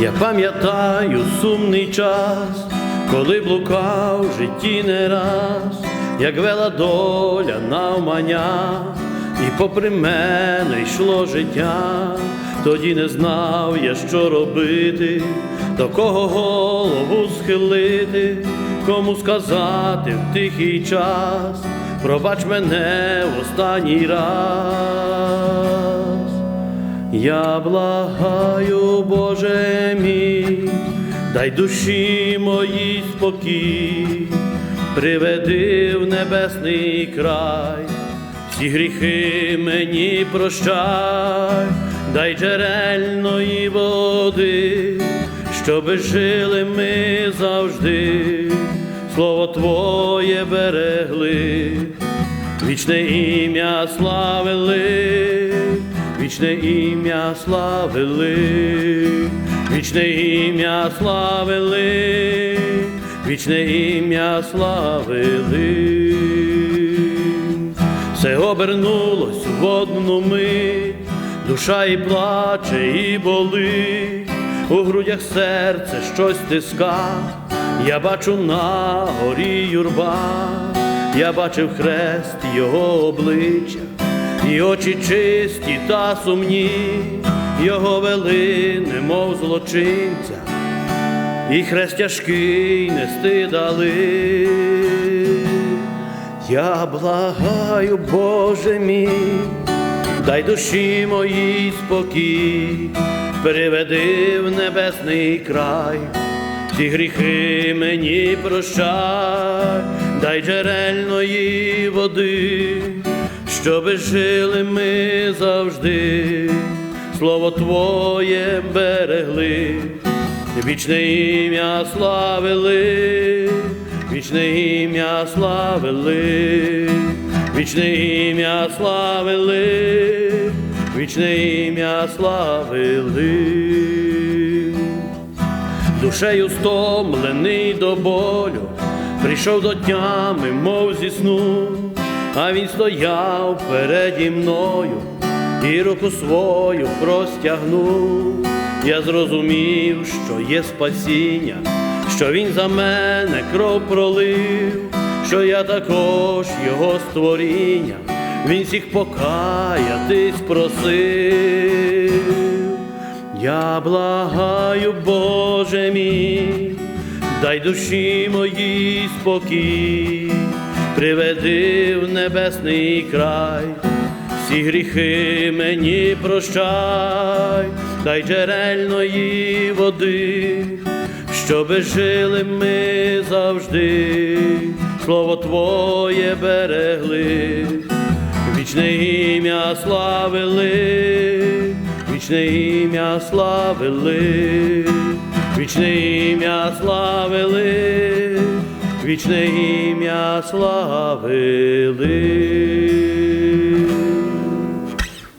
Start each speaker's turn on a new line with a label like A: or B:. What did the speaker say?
A: Я пам'ятаю сумний час, коли блукав в житті не раз, як вела доля навмання, і попри мене йшло життя, тоді не знав я, що робити, до кого голову схилити, кому сказати в тихий час, пробач мене в останній раз. Я благаю, Боже мій, дай душі моїй спокій, приведи в небесний край, всі гріхи мені прощай, дай джерельної води, щоби жили ми завжди, слово Твоє берегли, вічне ім'я славили, вічне ім'я славили, вічне ім'я славили, вічне ім'я славили. Все обернулось в одну мить, душа і плаче, і болить, у грудях серце щось тиска, я бачу на горі юрба, я бачив хрест його обличчя, і очі чисті та сумні, його вели, немов злочинця, і хрест тяжкий нести дали. Я благаю, Боже мій, дай душі моїй спокій, приведи в небесний край, всі гріхи мені прощай, дай джерельної води, щоби жили ми завжди, слово Твоє берегли, вічне ім'я славили вічне ім'я славили, вічне ім'я славили, вічне ім'я славили. Душею стомлений до болю, прийшов до тями, мов зі сну, а він стояв переді мною і руку свою простягнув. Я зрозумів, що є спасіння що він за мене кров пролив, що я також його створіння, він всіх покаятись просив. Я благаю, Боже мій, дай душі моїй спокій, приведи в небесний край, всі гріхи мені прощай, дай джерельної води щоби жили ми завжди, слово Твоє берегли, вічне ім'я славили, вічне ім'я славили, вічне ім'я славили, вічне ім'я славили.